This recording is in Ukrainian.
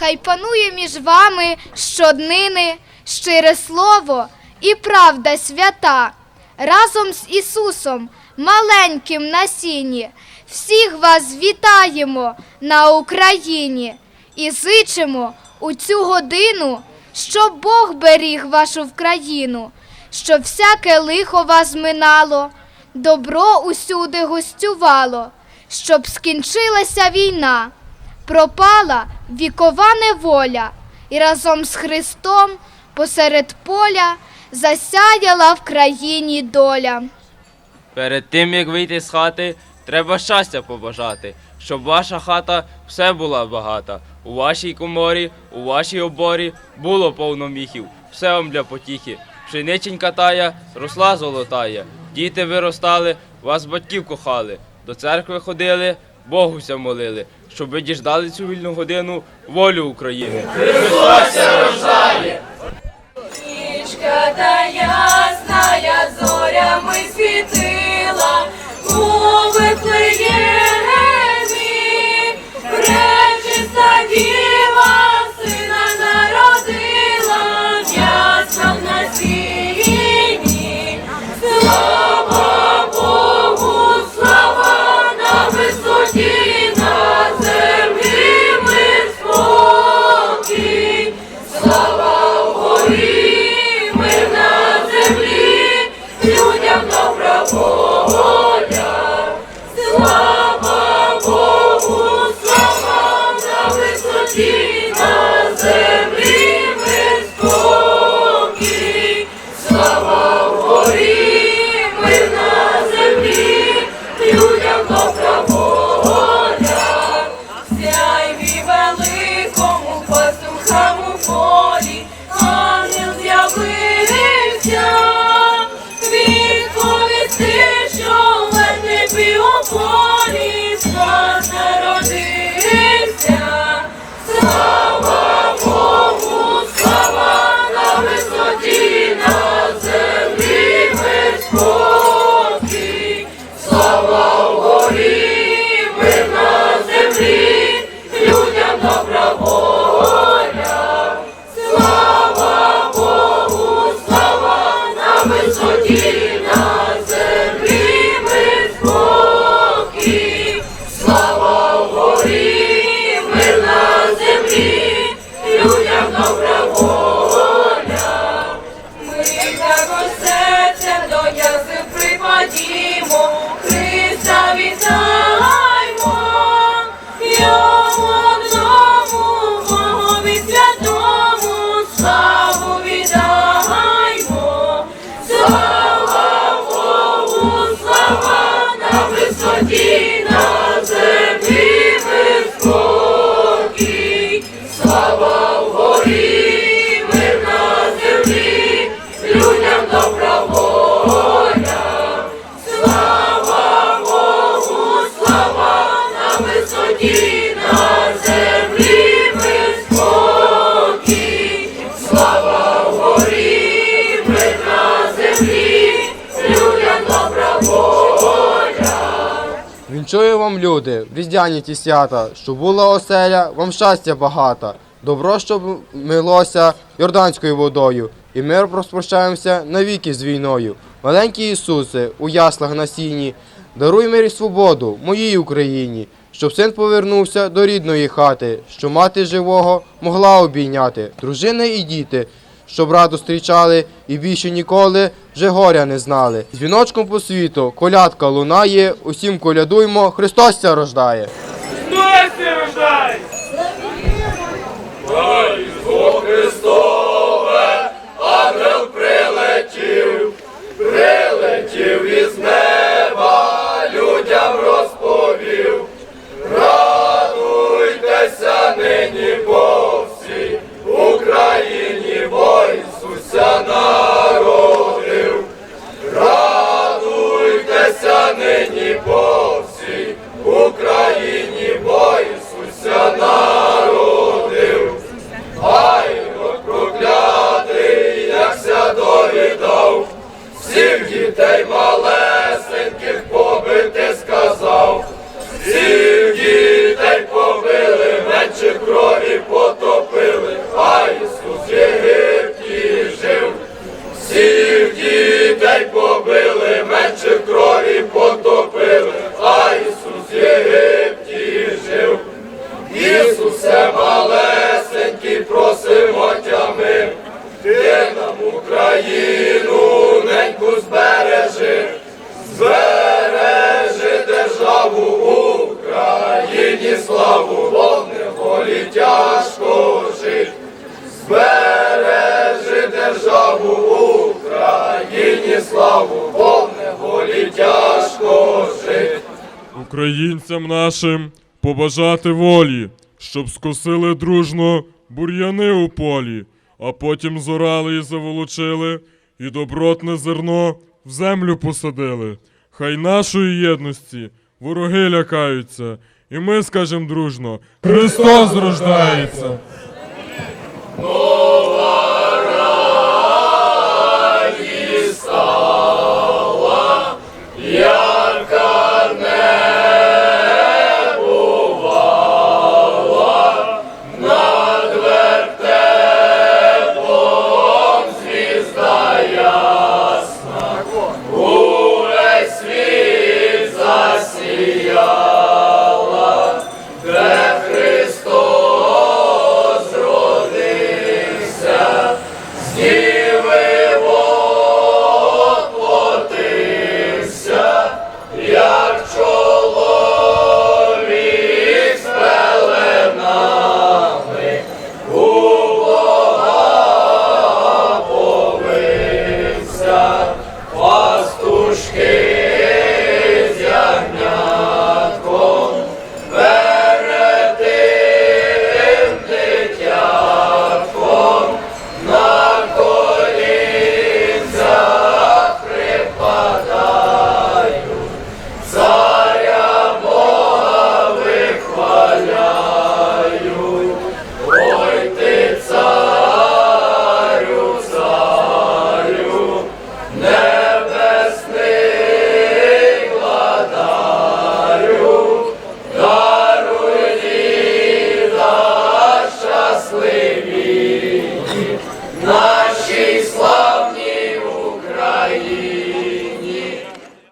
Хай панує між вами щоднини, щире слово і правда свята. Разом з Ісусом, маленьким на сіні, всіх вас вітаємо на Україні і зичимо у цю годину, щоб Бог беріг вашу вкраїну, щоб всяке лихо вас минало, добро усюди гостювало, щоб скінчилася війна, пропала вікова неволя, і разом з Христом посеред поля засяяла в країні доля. Перед тим як вийти з хати, треба щастя побажати, щоб ваша хата все була багата. У вашій коморі, у вашій оборі було повно міхів, все вам для потіхи. Пшениченька тая, росла золотая. Діти виростали, вас батьків кохали. До церкви ходили, Богуся молили, щоб ви діждали цю вільну годину волю України. Нічка та ясна, зорями світила у Вифлеємі, Вінчую вам, люди, різдвяні ті свята, щоб була оселя, вам щастя багата, добро, щоб милося Йорданською водою, і ми розпрощаємося навіки з війною. Маленький Ісусе, у яслах на сіні, даруй мир і свободу моїй Україні, щоб син повернувся до рідної хати, що мати живого могла обійняти, дружини і діти, щоб раду зустрічали і більше ніколи вже горя не знали. Дзвіночком по світу колядка лунає, усім колядуймо, Христос рождає. славу, повне волі тяжко жить. Українцям нашим побажати волі, щоб скосили дружно бур'яни у полі, а потім зорали і заволочили, і добротне зерно в землю посадили. Хай нашої єдності вороги лякаються, і ми скажемо дружно: Христос рождається!